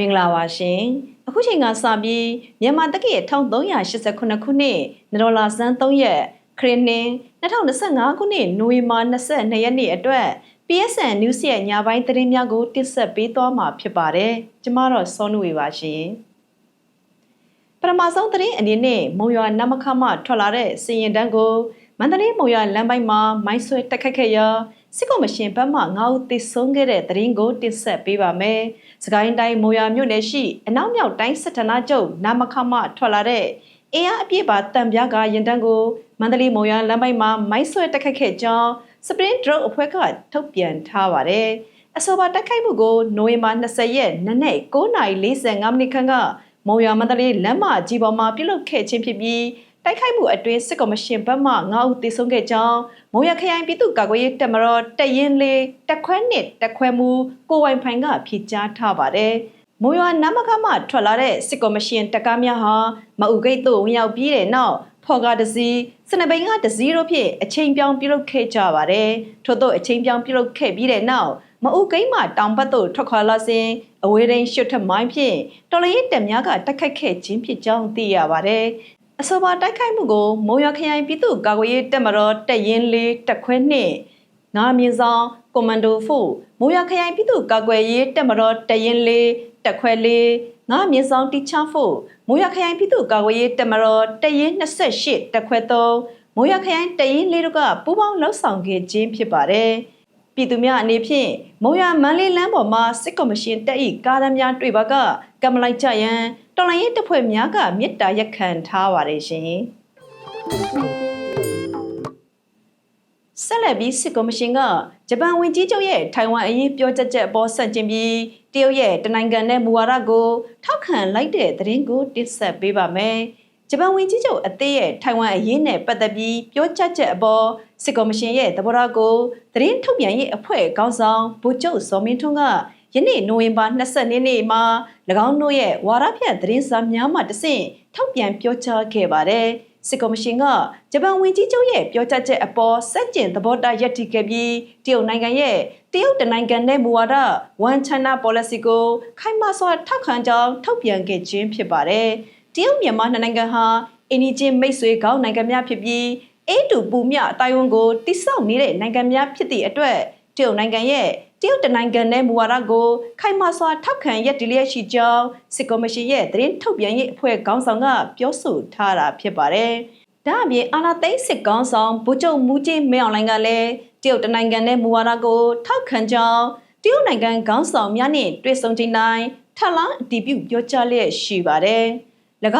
မင်္ဂလာပါရှင်အခုချိန်ကစပြီးမြန်မာတက္ကရာ1389ခုနှစ်နဒေါ်လာစန်း3ရက်ခရစ်နှစ်2025ခုနှစ်နိုဝင်ဘာ22ရက်နေ့အတွက် PSN News ရဲ့ညပိုင်းသတင်းများကိုတင်ဆက်ပေးသွားမှာဖြစ်ပါတယ်ကျမတော့စောနုဝေပါရှင်ပထမဆုံးသတင်းအနေနဲ့မုံရွာနမခမထွက်လာတဲ့စီရင်တန်းကိုမန္တလေးမုံရွာလမ်းပိုင်းမှာမိုင်းဆွဲတက်ခတ်ခဲ့ရာ စစ်ကောင်မရှင်ဘက်မှ9ဦးသေဆုံးခဲ့တဲ့သတင်းကိုတင်ဆက်ပေးပါမယ်။စကိုင်းတိုင်းမိုးရွာမြို့နယ်ရှိအနောက်မြောက်တိုင်းစစ်ဌာနချုပ်နာမခမထွက်လာတဲ့အင်အားအပြည့်ပါတံပြားကရင်တန်းကိုမန္တလေးမိုးရွာလမ်းပိုင်းမှာမိုင်းဆွဲတက်ခတ်ခဲ့ကြောင်းစပရင်ဒရုတ်အဖွဲ့ကထုတ်ပြန်ထားပါတယ်။အဆိုပါတက်ခိုက်မှုကိုနိုဝင်ဘာ20ရက်နနက်9:45မိနစ်ခန့်ကမုံရွာမန္တလေးလမ်းမကြီးပေါ်မှာပြုလုပ်ခဲ့ခြင်းဖြစ်ပြီး တိုက်ခိုက်မှုအတွင်းစစ်ကော်မရှင်ဘက်မှ9ဦးသေဆုံးခဲ့ကြောင်းမုံရခရိုင်ပြည်သူ့ကာကွယ်ရေးတပ်မတော်တရင်လေးတက်ခွဲနှစ်တက်ခွဲမှုကိုဝိုင်ဖိုင်ကဖြေကြားထားပါတယ်။မုံရနမကမှထွက်လာတဲ့စစ်ကော်မရှင်တပ်ကားများဟာမအုပ်ဂိတ်သို့ဝင်ရောက်ပြီးတဲ့နောက်ဖော်ကားတစီစနပိန်ကတစီတို့ဖြင့်အချိန်ပြောင်းပြုလုပ်ခဲ့ကြပါတယ်။ထို့သောအချိန်ပြောင်းပြုလုပ်ခဲ့ပြီးတဲ့နောက်မအုပ်ဂိတ်မှတောင်ဘက်သို့ထွက်ခွာလာစဉ်အဝေးရင်းရှွတ်ထမိုင်းဖြင့်တော်လရင်တပ်များကတက်ခတ်ခဲ့ခြင်းဖြစ်ကြောင်းသိရပါတယ်။ အဆိုပါတိုက်ခိုက်မှုကိုမုံရခရိုင်ပြည်သူ့ကာကွယ်ရေးတပ်မတော်တပ်ရင်းလေးတပ်ခွဲနှင့်ငါမြင့်ဆောင်ကွန်မန်ဒိုဖို့မုံရခရိုင်ပြည်သူ့ကာကွယ်ရေးတပ်မတော်တပ်ရင်းလေးတပ်ခွဲလေးငါမြင့်ဆောင်တီချာဖို့မုံရခရိုင်ပြည်သူ့ကာကွယ်ရေးတပ်မတော်တပ်ရင်း28တပ်ခွဲ3မုံရခရိုင်တပ်ရင်းလေးတို့ကပူးပေါင်းလှုပ်ဆောင်ခဲ့ခြင်းဖြစ်ပါတယ် ပြည်သူများအနေဖြင့်မုံရမန်းလေးလမ်းပေါ်မှာစစ်ကော်မရှင်တပ်၏ကားသမားတွေ့ပါကကမလိုက်ကြရန်တော်လိုင်းရေးတပ်ဖွဲ့များကမေတ္တာရက်ခံထားပါတယ်ရှင်ဆက်လက်ပြီးစစ်ကော်မရှင်ကဂျပန်ဝန်ကြီးချုပ်ရဲ့ထိုင်ဝမ်အရေးပြောကြားချက်အပေါ်ဆန့်ကျင်ပြီးတရုတ်ရဲ့တနိုင်ငံနဲ့မူဝါဒကိုထောက်ခံလိုက်တဲ့သတင်းကိုတင်ဆက်ပေးပါမယ်။ ဂျပန်ဝန်ကြီးချုပ်အသေးရဲ့ထိုင်ဝမ်အရေးနဲ့ပတ်သက်ပြီးပြောကြားချက်အပေါ်စစ်ကော်မရှင်ရဲ့သဘောထားကိုသတင်းထုတ်ပြန်ရေးအဖွဲ့ခေါင်းဆောင်ဗိုလ်ချုပ်စောမင်းထွန်းကယနေ့နိုဝင်ဘာ22နေ့မှာ၎င်းတို့ရဲ့ဝါရဖြန့်သတင်းစာများမှတဆင့်ထုတ်ပြန်ပြောကြားခဲ့ပါတယ်။စစ်ကော်မရှင်ကဂျပန်ဝန်ကြီးချုပ်ရဲ့ပြောကြားချက်အပေါ်စက်ကျင်သဘောထားရည်တည်ခဲ့ပြီးတရုတ်နိုင်ငံရဲ့တရုတ်တနိုင်ငံနဲ့မူဝါဒ One China Policy ကိုခိုင်မာစွာထောက်ခံကြောင်းထုတ်ပြန်ခဲ့ခြင်းဖြစ်ပါတယ်။ တရုတ်မြန်မာနိုင်ငံဟာအင်ဒီဂျင်မိတ်ဆွေကောင်းနိုင်ငံများဖြစ်ပြီးအေးတူပူမြအတိုင်းဝန်ကိုတိစောက်နေတဲ့နိုင်ငံများဖြစ်သည့်အတွက်တရုတ်နိုင်ငံရဲ့တရုတ်တနိုင်ငံနဲ့မူဝါဒကိုခိုင်မာစွာထောက်ခံရည်တည်လျက်ရှိကြောင်းစစ်ကော်မရှင်ရဲ့သတင်းထုတ်ပြန်ရေးအဖွဲ့ခေါင်းဆောင်ကပြောဆိုထားတာဖြစ်ပါတယ်။ဒါအပြင်အာနာသိန်းစစ်ကောင်းဆောင်ဗိုလ်ချုပ်မူကြီးမင်းအောင်လှိုင်ကလည်းတရုတ်တနိုင်ငံနဲ့မူဝါဒကိုထောက်ခံကြောင်းတရုတ်နိုင်ငံခေါင်းဆောင်များနဲ့တွေ့ဆုံချိန်တိုင်းထပ်လောင်းအတည်ပြုပြောကြားလျက်ရှိပါတယ်။၎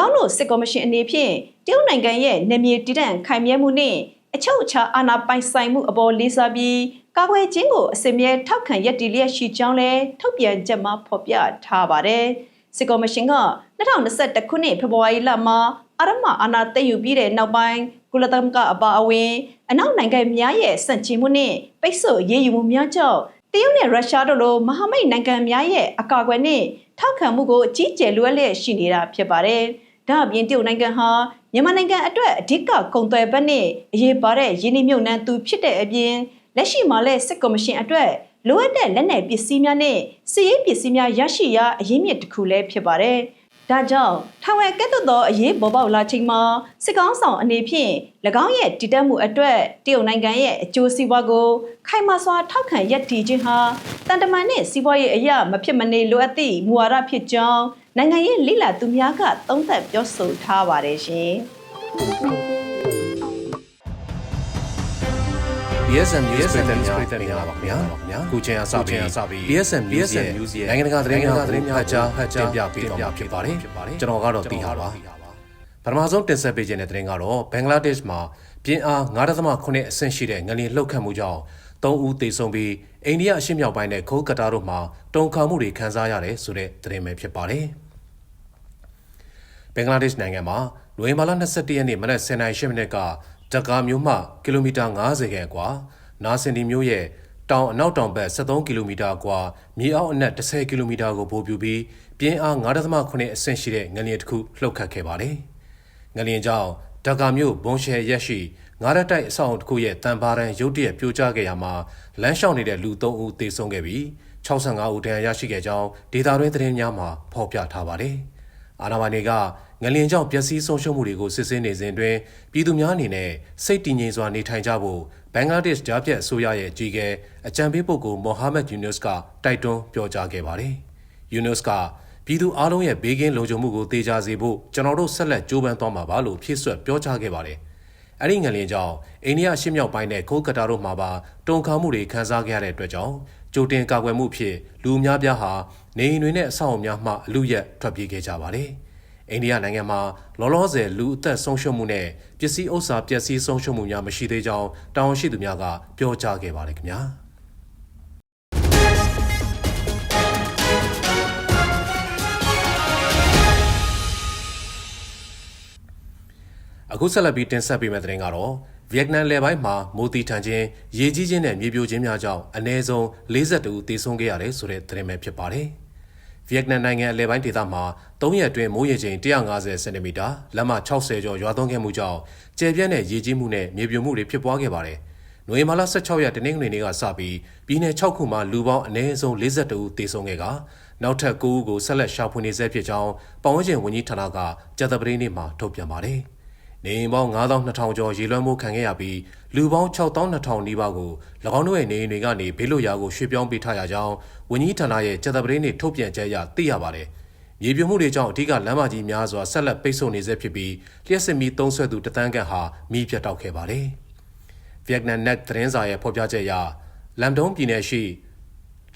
င်းတို့စစ်ကော်မရှင်အနေဖြင့်တရုတ်နိုင်ငံရဲ့နေမြေတည်တံ့ခိုင်မြဲမှုနှင့်အချုပ်အခြာအာဏာပိုင်ဆိုင်မှုအပေါ်လေးစားပြီးကာကွယ်ခြင်းကိုအစမြဲထောက်ခံရည်တည်လျက်ရှိကြောင်းလည်းထုတ်ပြန်ချက်မှာဖော်ပြထားပါတယ်။စစ်ကော်မရှင်က2021ခုနှစ်ဖေဖော်ဝါရီလမှာအရမအာဏာသိမ်းယူပြီးတဲ့နောက်ပိုင်းကုလသမဂ္ဂအပါအဝင်အနောက်နိုင်ငံများရဲ့စန့်ချီမှုနဲ့ပိတ်ဆို့ရေးယူမှုများကြောင့်တရုတ်နဲ့ရုရှားတို့လိုမဟာမိတ်နိုင်ငံများရဲ့အကာအကွယ်နဲ့ ထောက်ခံမှုကိုအကြီးကျယ်လိုအပ်လျက်ရှိနေတာဖြစ်ပါတယ်။ဒါအပြင်တရုတ်နိုင်ငံဟာမြန်မာနိုင်ငံအတွက်အဓိကကုန်သွယ်ဘက်နဲ့အရေးပါတဲ့ရင်းနှီးမြှုပ်နှံသူဖြစ်တဲ့အပြင်လက်ရှိမှာလည်းစစ်ကော်မရှင်အတွက်လိုအပ်တဲ့လက်နက်ပစ္စည်းများနဲ့စစ်ရေးပစ္စည်းများရရှိရာအရင်းမြစ်တစ်ခုလည်းဖြစ်ပါတယ်။ ဒါကြောင့်ထောင်ဝဲကဲ့သို့သောအရေးပေါ်ပေါက်လာချိန်မှာစစ်ကောင်းဆောင်အနေဖြင့်၎င်းရဲ့တည်တတ်မှုအတွက်တရုတ်နိုင်ငံရဲ့အကျိုးစီးပွားကိုခိုင်မာစွာထောက်ခံရည်တည်ခြင်းဟာတန်တမန်နဲ့စီးပွားရေးအရာမဖြစ်မနေလိုအပ်သည့်မူဝါဒဖြစ်ကြောင်းနိုင်ငံရေးလိလာသူများကသုံးသပ်ပြောဆိုထားပါတယ်ရှင်။ BSM News ပြည်သက်များပါခင်ဗျာခုချိန်အစပြီး BSM News ရဲ့နိုင်ငံတကာသတင်းများသတင်းများကြားဟတ်တင်ပြပေးတော့မှာဖြစ်ပါတယ်ကျွန်တော်ကတော့တီဟာပါပထမဆုံးတင်ဆက်ပေးခြင်းတဲ့သတင်းကတော့ဘင်္ဂလားဒေ့ရှ်မှာပြင်းအား9.9အဆင့်ရှိတဲ့ငလျင်လှုပ်ခတ်မှုကြောင့်၃ဦးသေဆုံးပြီးအိန္ဒိယအရှေ့မြောက်ပိုင်းနဲ့ခိုးကတာတို့မှာတုံခါမှုတွေခံစားရတယ်ဆိုတဲ့သတင်းပဲဖြစ်ပါတယ်ဘင်္ဂလားဒေ့ရှ်နိုင်ငံမှာနိုဝင်ဘာလ22ရက်နေ့မနက်10:08မိနစ်က ဒကာမြို့မှကီလိုမီတာ90ခန့်ကွာနာစင်ဒီမြို့ရဲ့တောင်အနောက်တောင်ဘက်73ကီလိုမီတာကွာမြေအောက်အနက်10ကီလိုမီတာကိုပိုပြူပြီးပြင်းအား9.9အဆင့်ရှိတဲ့ငလျင်တစ်ခုလှုပ်ခတ်ခဲ့ပါတယ်။ငလျင်ကြောင့်ဒကာမြို့ဘုံရှယ်ရက်ရှိငါးရတိုက်အဆောက်အုံတစ်ခုရဲ့တန်ပါရန်ရုတ်တရက်ပြိုကျခဲ့ရမှာလမ်းလျှောက်နေတဲ့လူ၃ဦးသေဆုံးခဲ့ပြီး65ဦးတန်ရာရရှိခဲ့ကြောင်းဒေတာတွင်းသတင်းများမှာဖော်ပြထားပါတယ်။အာဏာပိုင်တွေက ငလျင်ကြောင့်ပျက်စီးဆုံးရှုံးမှုတွေကိုစစ်ဆေးနေစဉ်အတွင်းပြည်သူများအနေနဲ့စိတ်တည်ငြိမ်စွာနေထိုင်ကြဖို့ဘင်္ဂလားဒေ့ရှ်ဂျားပြတ်အစိုးရရဲ့အကြီးအကဲအကြံပေးပုဂ္ဂိုလ်မိုဟာမက်ယူနွတ်စ်ကတိုက်တွန်းပြောကြားခဲ့ပါတယ်။ယူနွတ်စ်ကပြည်သူအလုံးရဲ့ဘေးကင်းလုံခြုံမှုကိုတေချာစေဖို့ကျွန်တော်တို့ဆက်လက်ကြိုးပမ်းသွားမှာပါလို့ဖြည့်ဆွတ်ပြောကြားခဲ့ပါတယ်။အဲ့ဒီငလျင်ကြောင့်အိန္ဒိယရှစ်မြောက်ပိုင်းနဲ့ကိုကတာတို့မှာပါတုံခါမှုတွေခန်းစားခဲ့ရတဲ့အတွက်ကြောင့်ကြိုတင်ကာကွယ်မှုဖြစ်လူအများပြားဟာနေအိမ်တွေနဲ့အဆောက်အအုံများမှအလူရက်ထွက်ပြေးခဲ့ကြပါတယ်။ အိန္ဒိယနိုင်ငံမှာလောလောဆယ်လူအသက်ဆုံးရှုံးမှုနဲ့ပစ္စည်းဥစ္စာပျက်စီးဆုံးရှုံးမှုများမရှိသေးကြောင်းတာဝန်ရှိသူများကပြောကြားခဲ့ပါတယ်ခင်ဗျာ။အခုဆက်လက်ပြီးတင်ဆက်ပေးမယ့်သတင်းကတော့ဗီယက်နမ်လယ်ပိုင်းမှာမိုးတီထန်ခြင်းရေကြီးခြင်းနဲ့မြေပြိုခြင်းများကြောင့်အနည်းဆုံး42ဦးသေဆုံးခဲ့ရတယ်ဆိုတဲ့သတင်းပဲဖြစ်ပါတယ်။ ဗီယက်နမ်နိုင်ငံအလယ်ပိုင်းဒေသမှာ3ရက်အတွင်းမိုးရေချိန်150စင်တီမီတာလက်မ60ကျော်ရွာသွန်းခဲ့မှုကြောင့်ကျယ်ပြန့်တဲ့ရေကြီးမှုနဲ့မြေပြိုမှုတွေဖြစ်ပွားခဲ့ပါတယ်။နိုဝင်ဘာလ16ရက်တနင်္ဂနွေနေ့ကစပြီးပြည်내6ခုမှာလူပေါင်းအနည်းဆုံး42ဦးသေဆုံးခဲ့ကနောက်ထပ်9ဦးကိုဆက်လက်ရှာဖွေနေဆဲဖြစ်ကြောင်းပတ်ဝန်းကျင်ဝန်ကြီးဌာနကကြာသပတေးနေ့မှာထုတ်ပြန်ပါတယ်။ နေအိမ်ပေါင်း9200ကျော်ရေလွှမ်းမှုခံခဲ့ရပြီးလူပေါင်း6200နီးပါးကို၎င်းတို့ရဲ့နေအိမ်တွေကနေဘေးလွတ်ရာကိုရွှေ့ပြောင်းပေးထားရကြောင်းဝန်ကြီးဌာနရဲ့ကြာသပတေးနေ့ထုတ်ပြန်ချက်အရသိရပါတယ်။မြေပြိုမှုတွေကြောင့်အဓိကလမ်းမကြီးများစွာဆက်လက်ပိတ်ဆို့နေဆဲဖြစ်ပြီးလျှက်စစ်မီသုံးဆွဲသူတသန်းခန့်ဟာမိပြတ်တောက်ခဲ့ပါတယ်။ Vietnam Net သတင်းစာရဲ့ဖော်ပြချက်အရလမ်ဒုံပြည်နယ်ရှိ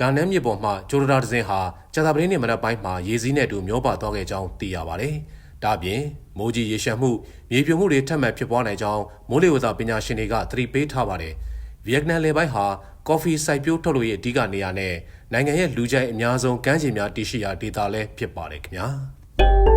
ဒါနမ်မြေပေါ်မှဂျိုဒရာဒဇင်ဟာကြာသပတေးနေ့မနက်ပိုင်းမှာရေစည်းနဲ့အတူမျောပါသွားခဲ့ကြောင်းသိရပါတယ်။ ဒါ့အပြင်မိုးကြီးရေရှမ်းမှုမြေပြိုမှုတွေထပ်မံဖြစ်ပွားနိုင်ကြောင်းမိုးလေဝသပညာရှင်တွေကသတိပေးထားပါတယ်။ဗီယက်နမ်လေပိုင်းဟာကော်ဖီစိုက်ပျိုးထုတ်လုပ်ရေးအဓိကနေရာနဲ့နိုင်ငံရဲ့လူကြိုက်အများဆုံးကမ်းခြေများတည်ရှိရာဒေသလည်းဖြစ်ပါတယ်ခင်ဗျာ။